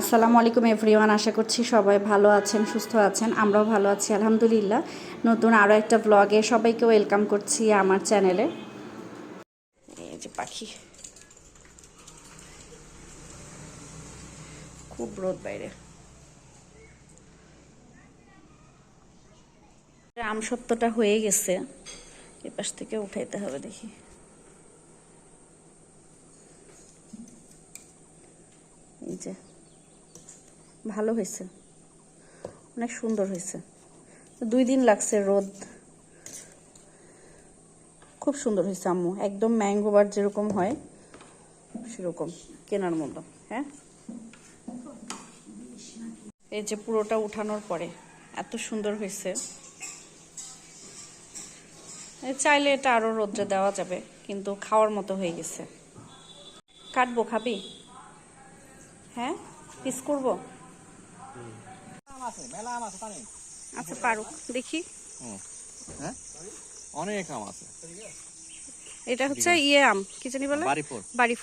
আসসালামু আলাইকুম এভরিওয়ান, আশা করছি সবাই ভালো আছেন, সুস্থ আছেন, আমরাও ভালো আছি, আলহামদুলিল্লাহ। নতুন আরও একটা ব্লগে সবাইকে ওয়েলকাম করছি আমার চ্যানেলে এই যে পাখি। খুব রোদ বাইরে। আম সত্যটা হয়ে গেছে। এ পাশ থেকে উঠাইতে হবে দেখি। এই যে। ভালো হয়েছে। অনেক সুন্দর হয়েছে। দুই দিন লাগছে রোদ। খুব সুন্দর হয়েছে আম্মু। একদম ম্যাঙ্গো বার যেরকম হয়, সেরকম। কেনার মতো হ্যাঁ? এই যে পুরোটা উঠানোর পরে এত সুন্দর হয়েছে। চাইলে এটা আরও রোদ্রে দেওয়া যাবে, কিন্তু খাওয়ার মতো হয়ে গেছে। কাটবো, খাবি? হ্যাঁ? পিস করব? আচ্ছা পারুক দেখি। হ্যাঁ অনেক আম আছে। এটা হচ্ছে ইয়ে আম কি জানি বলে? বাড়িপুর বাড়ি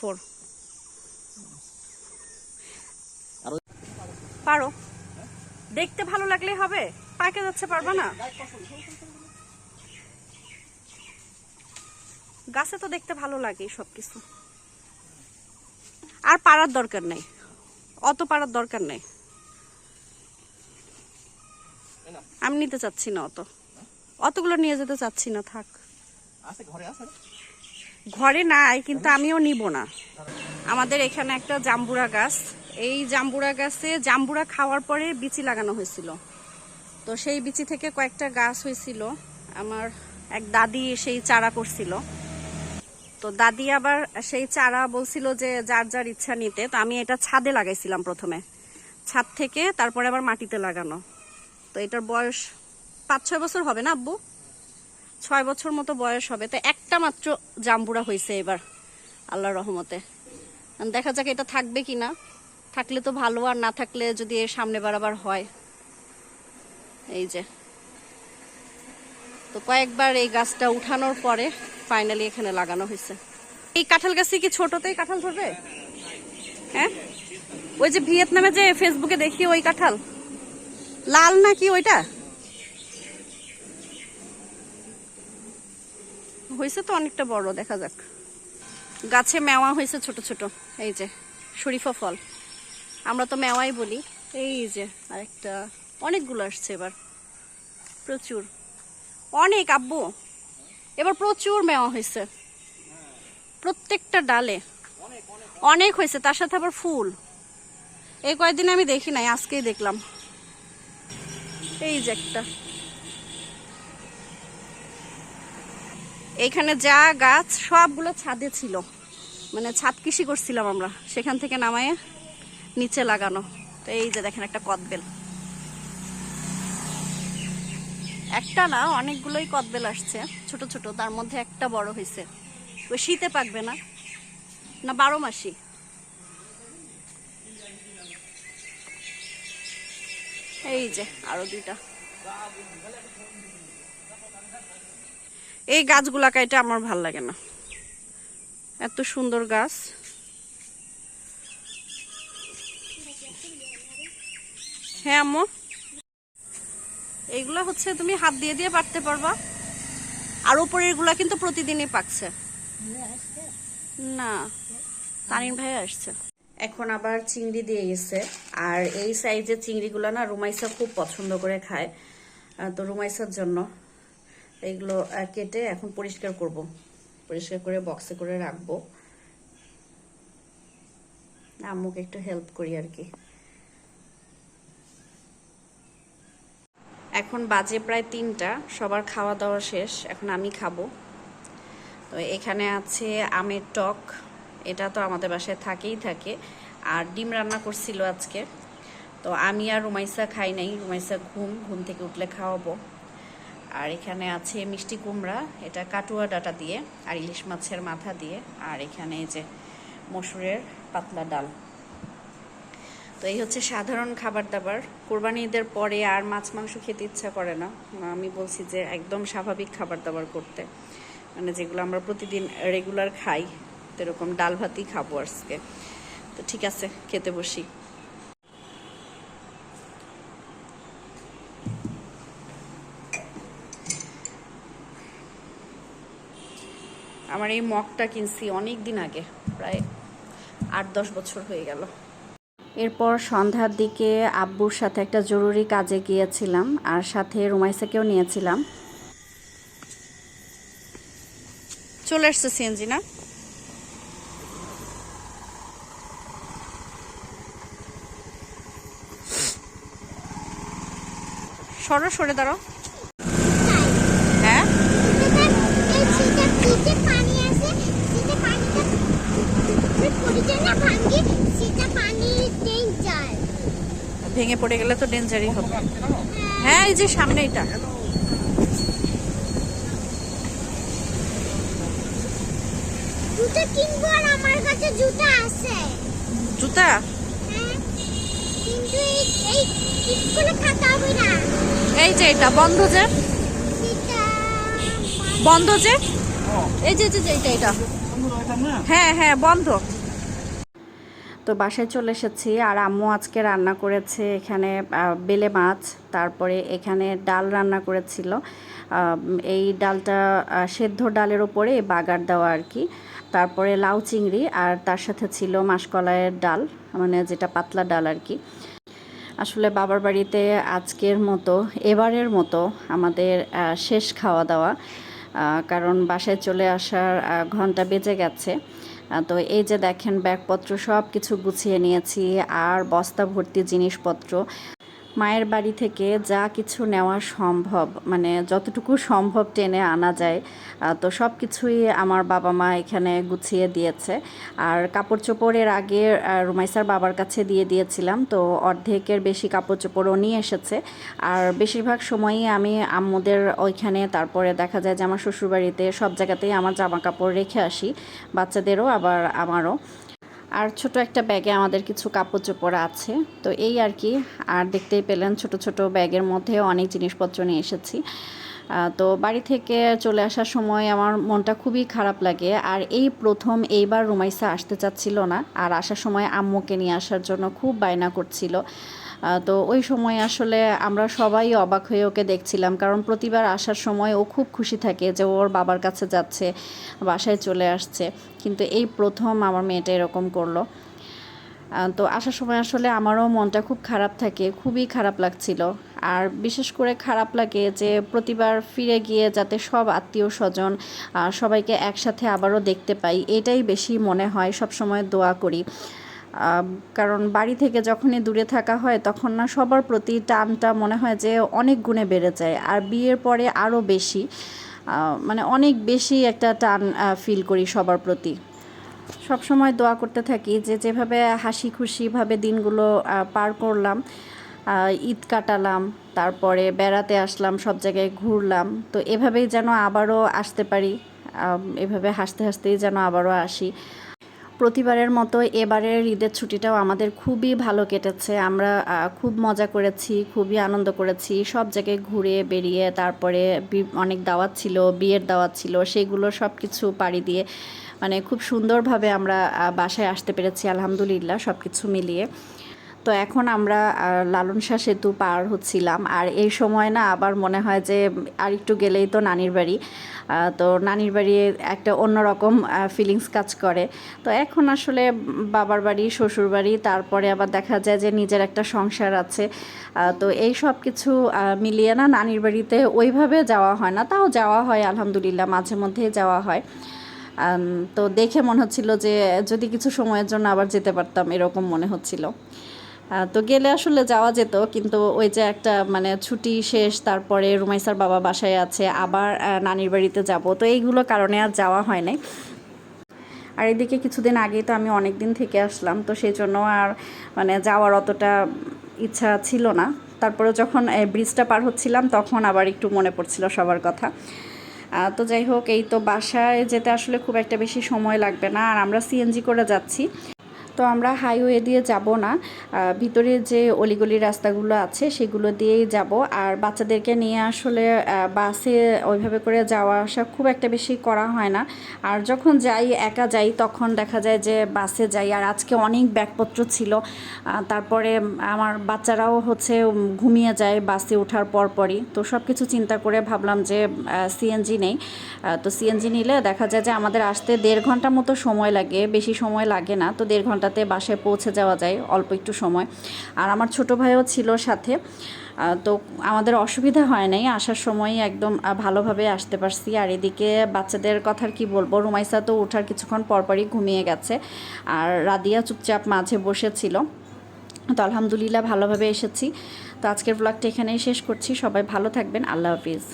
পারো। দেখতে ভালো লাগলে হবে। পাকে যাচ্ছে পারবা না? গাছে তো দেখতে ভালো লাগে সবকিছু। আর পাড়ার দরকার নেই। অত পাড়ার দরকার নেই। আমি নিতে চাচ্ছি না অত। অতগুলো নিয়ে যেতে চাচ্ছি না থাক। ঘরে নাই কিন্তু আমিও নিব না। আমাদের এখানে একটা জাম্বুরা গাছ। এই জাম্বুরা গাছে জাম্বুরা খাওয়ার পরে বিচি লাগানো হয়েছিল। তো সেই বিচি থেকে কয়েকটা গাছ হয়েছিল। আমার এক দাদি সেই চারা করছিল। তো দাদি আবার সেই চারা বলছিল যে যার যার ইচ্ছা নিতে। তো আমি এটা ছাদে লাগাইছিলাম প্রথমে। ছাদ থেকে তারপরে আবার মাটিতে লাগানো। তো এটার বয়স পাঁচ ছয় বছর হবে না আব্বু? ছয় বছর মতো বয়স হবে। তো একটা মাত্র জাম্বুরা হয়েছে এবার, আল্লাহর রহমতে। দেখা যাক এটা থাকবে কি না থাকলে তো ভালো, আর না থাকলে যদি এর সামনে বারাবার হয়। এই যে। তো কয়েকবার এই গাছটা উঠানোর পরে ফাইনালি এখানে লাগানো হয়েছে এই কাঁঠাল গাছে কি ছোটতেই কাঁঠাল ধরবে? হ্যাঁ? ওই যে ভিয়েতনামে যে ফেসবুকে দেখি ওই কাঁঠাল। লাল নাকি ওইটা? হয়েছে তো অনেকটা বড়, দেখা যাক। গাছে মেওয়া হয়েছে ছোট ছোট, এই যে, শরীফা ফল। আমরা তো মেওয়াই বলি, এই যে, আরেকটা, অনেকগুলো আসছে এবার। প্রচুর। অনেক, আব্বু। এবার প্রচুর মেওয়া হয়েছে প্রত্যেকটা ডালে। অনেক হয়েছে তার সাথে আবার ফুল। এই কয়েকদিন আমি দেখি নাই, আজকেই দেখলাম। এই যে একটা। এইখানে যা গাছ, সবগুলো ছাদে ছিল। মানে ছাদ কৃষি করছিলাম আমরা। সেখান থেকে নামায়ে নিচে লাগানো। তো এই যে দেখেন একটা কদবেল। একটা না, অনেকগুলোই কদবেল আসছে, ছোট ছোট। তার মধ্যে একটা বড় হয়েছে। ওই শীতে পাকবে না। না বারো মাসি এই যে, আরও দুইটা। এই গাছগুলা কাইটা আমার ভালো লাগে না। এত সুন্দর গাছ। হ্যাঁ আম্মু? এইগুলা হচ্ছে তুমি হাত দিয়ে দিয়ে পারতে পারবা। আর উপরেরগুলা কিন্তু প্রতিদিনই পাকছে। না তানিন ভাই আসছে। এখন আবার চিংড়ি দিয়ে গেছে। আর এই সাইজের চিংড়িগুলো না রুমাইসা খুব পছন্দ করে খায়। তো রুমাইসার জন্য এগুলো কেটে এখন পরিষ্কার করব। পরিষ্কার করে বক্সে করে রাখব। আম্মুকে একটু হেল্প করি আর কি। এখন বাজে প্রায় তিনটা, সবার খাওয়া দাওয়া শেষ, এখন আমি খাব। তো এখানে আছে আমের টক। এটা তো আমাদের বাসায় থাকেই থাকে। আর ডিম রান্না করছিল আজকে। তো আমি আর রুমাইসা খাই নাই। রুমাইসা ঘুম ঘুম থেকে উঠলে খাওয়াবো। আর এখানে আছে মিষ্টি কুমড়া, এটা কাটুয়া ডাটা দিয়ে আর ইলিশ মাছের মাথা দিয়ে। আর এখানে এই যে মসুরের পাতলা ডাল। তো এই হচ্ছে সাধারণ খাবার দাবার। কোরবানি ঈদের পরে আর মাছ মাংস খেতে ইচ্ছা করে না। আমি বলছি যে একদম স্বাভাবিক খাবার দাবার করতে। মানে যেগুলো আমরা প্রতিদিন রেগুলার খাই। তো এরকম ডাল ভাতই খাব আজকে। তো ঠিক আছে খেতে বসি। আমার এই মগটা কিনছি অনেক দিন আগে প্রায় আট দশ বছর হয়ে গেল। এরপর সন্ধ্যার দিকে আব্বুর সাথে একটা জরুরি কাজে গিয়েছিলাম আর সাথে রুমাইসাকেও নিয়েছিলাম। চলে আসছে সিএনজি না? সরো, সরে দাঁড়াও। হ্যাঁ? ভাঙে পড়ে গেলে তো ডেঞ্জারই হবে। হ্যাঁ এই যে সামনে এটা। জুতা? কিনবো আর আমার কাছে জুতা আছে জুতা কিন্তু এই এই স্কুলে খাতা হবে না। এই যে এটা, বন্ধ যে। বন্ধ যে? এই যে এই যে যে এটা এটা হ্যাঁ হ্যাঁ বন্ধ। তো বাসায় চলে এসেছি, আর আম্মু আজকে রান্না করেছে এখানে বেলে মাছ, তারপরে এখানে ডাল রান্না করেছিল। এই ডালটা সেদ্ধ ডালের ওপরে বাগার দেওয়া আর কি। তারপরে লাউ চিংড়ি, আর তার সাথে ছিল মাসকলাইয়ের ডাল মানে যেটা পাতলা ডাল আর কি। আসলে বাবার বাড়িতে আজকের মতো, এবারের মতো আমাদের শেষ খাওয়া দাওয়া কারণ বাসায় চলে আসার ঘণ্টা বেজে গেছে। তো এই যে দেখেন, ব্যাগপত্র সব কিছু গুছিয়ে নিয়েছি, আর বস্তা ভর্তি জিনিসপত্র। মায়ের বাড়ি থেকে যা কিছু নেওয়া সম্ভব মানে যতটুকু সম্ভব টেনে আনা যায় তো সব কিছুই আমার বাবা মা এখানে গুছিয়ে দিয়েছে। আর কাপড় চোপড়ের আগে রুমাইসার বাবার কাছে দিয়ে দিয়েছিলাম, তো অর্ধেকের বেশি কাপড় চোপড়ও নিয়ে এসেছে। আর বেশিরভাগ সময়ই আমি আম্মুদের ওইখানে, তারপরে দেখা যায় যে আমার শ্বশুরবাড়িতে সব জায়গাতেই আমার জামা কাপড় রেখে আসি, বাচ্চাদেরও আবার আমারও। আর ছোট একটা ব্যাগে আমাদের কিছু কাপড় চোপড় আছে। তো এই আর কি, আর দেখতেই পেলেন ছোট ছোট ব্যাগের মধ্যে অনেক জিনিসপত্র নিয়ে এসেছি। তো বাড়ি থেকে চলে আসার সময় আমার মনটা খুবই খারাপ লাগে। আর এই প্রথম এইবার রুমাইসা আসতে চাচ্ছিল না। আর আসার সময় আম্মুকে নিয়ে আসার জন্য খুব বায়না করছিল। তো ওই সময় আসলে আমরা সবাই অবাক হয়ে ওকে দেখছিলাম, কারণ প্রতিবার আসার সময় ও খুব খুশি থাকে যে ওর বাবার কাছে যাচ্ছে, বাসায় চলে আসছে। কিন্তু এই প্রথম আমার মেয়েটা এরকম করল। তো আসার সময় আসলে আমারও মনটা খুব খারাপ থাকে, খুবই খারাপ লাগছিল। আর বিশেষ করে খারাপ লাগে যে প্রতিবার ফিরে গিয়ে যাতে সব আত্মীয় স্বজন সবাইকে একসাথে আবারও দেখতে পাই, এটাই বেশি মনে হয় সব সময় দোয়া করি। কারণ বাড়ি থেকে যখনই দূরে থাকা হয়, তখন না সবার প্রতি টানটা মনে হয় যে অনেক গুণে বেড়ে যায়। আর বিয়ের পরে আরও বেশি মানে অনেক বেশি একটা টান ফিল করি সবার প্রতি। সব সময় দোয়া করতে থাকি যে যেভাবে হাসি খুশিভাবে দিনগুলো পার করলাম ঈদ কাটালাম, তারপরে বেড়াতে আসলাম, সব জায়গায় ঘুরলাম, তো এভাবেই যেন আবারও আসতে পারি এভাবে হাসতে হাসতেই যেন আবারও আসি। প্রতিবারের মতো এবারের ঈদের ছুটিটাও আমাদের খুবই ভালো কেটেছে। আমরা খুব মজা করেছি, খুবই আনন্দ করেছি। সব জায়গায় ঘুরে বেরিয়ে তারপরে অনেক দাওয়াত ছিল, বিয়ের দাওয়াত ছিল, সেগুলো সব কিছু পাড়ি দিয়ে মানে খুব সুন্দরভাবে আমরা বাসায় আসতে পেরেছি, আলহামদুলিল্লাহ সব কিছু মিলিয়ে। তো এখন আমরা আহ, লালন শাহ সেতু পার হচ্ছিলাম। আর এই সময় না আবার মনে হয় যে আর একটু গেলেই তো নানির বাড়ি। তো নানির বাড়ি একটা অন্যরকম ফিলিংস কাজ করে। তো এখন আসলে বাবার বাড়ি শ্বশুর বাড়ি তারপরে আবার দেখা যায় যে নিজের একটা সংসার আছে। তো এই সব কিছু মিলিয়ে না নানির বাড়িতে ওইভাবে যাওয়া হয় না। তাও যাওয়া হয় আলহামদুলিল্লাহ মাঝে মধ্যেই যাওয়া হয়। তো দেখে মনে হচ্ছিল যে যদি কিছু সময়ের জন্য আবার যেতে পারতাম এরকম মনে হচ্ছিল। তো গেলে আসলে যাওয়া যেত, কিন্তু ওই যে একটা মানে ছুটি শেষ, তারপরে রুমাইসার বাবা বাসায় আছে, আবার নানির বাড়িতে যাব, তো এইগুলো কারণে আর যাওয়া হয় নাই। আর এদিকে কিছুদিন আগেই তো আমি অনেক দিন থেকে আসলাম, তো সেই জন্য আর মানে যাওয়ার অতটা ইচ্ছা ছিল না। তারপরে যখন ব্রিজটা পার হচ্ছিলাম, তখন আবার একটু মনে পড়ছিল সবার কথা। তো যাই হোক, এই তো বাসায় যেতে আসলে খুব একটা বেশি সময় লাগবে না, আর আমরা সিএনজি করে যাচ্ছি। তো আমরা হাইওয়ে দিয়ে যাব না। ভিতরে যে অলিগলি রাস্তাগুলো আছে, সেগুলো দিয়েই যাব। আর বাচ্চাদেরকে নিয়ে আসলে বাসে ওইভাবে করে যাওয়া আসা খুব একটা বেশি করা হয় না। আর যখন যাই, একা যাই, তখন দেখা যায় যে বাসে যাই। আর আজকে অনেক ব্যাগপত্র ছিল। তারপরে আমার বাচ্চারাও হচ্ছে ঘুমিয়ে যায় বাসে ওঠার পরপরই। তো সব কিছু চিন্তা করে ভাবলাম যে সিএনজি নেই। তো সিএনজি নিলে দেখা যায় যে আমাদের আসতে দেড় ঘণ্টা মতো সময় লাগে। বেশি সময় লাগে না। তো দেড় ঘন্টাতে বাসায় পৌঁছে যাওয়া যায়, অল্প একটু সময়। আর আমার ছোট ভাইও ছিল সাথে। তো আমাদের অসুবিধা হয় নাই, আসার সময় একদম ভালোভাবে আসতে পারছি। আর এদিকে বাচ্চাদের কথার কি বলব, রুমাইসা তো ওঠার কিছুক্ষণ পরপরই ঘুমিয়ে গেছে। আর রাদিয়া চুপচাপ মাঝে বসেছিল। তো আলহামদুলিল্লাহ ভালোভাবে এসেছি। তো আজকের ব্লগটা এখানেই শেষ করছি। সবাই ভালো থাকবেন। আল্লাহ হাফিজ।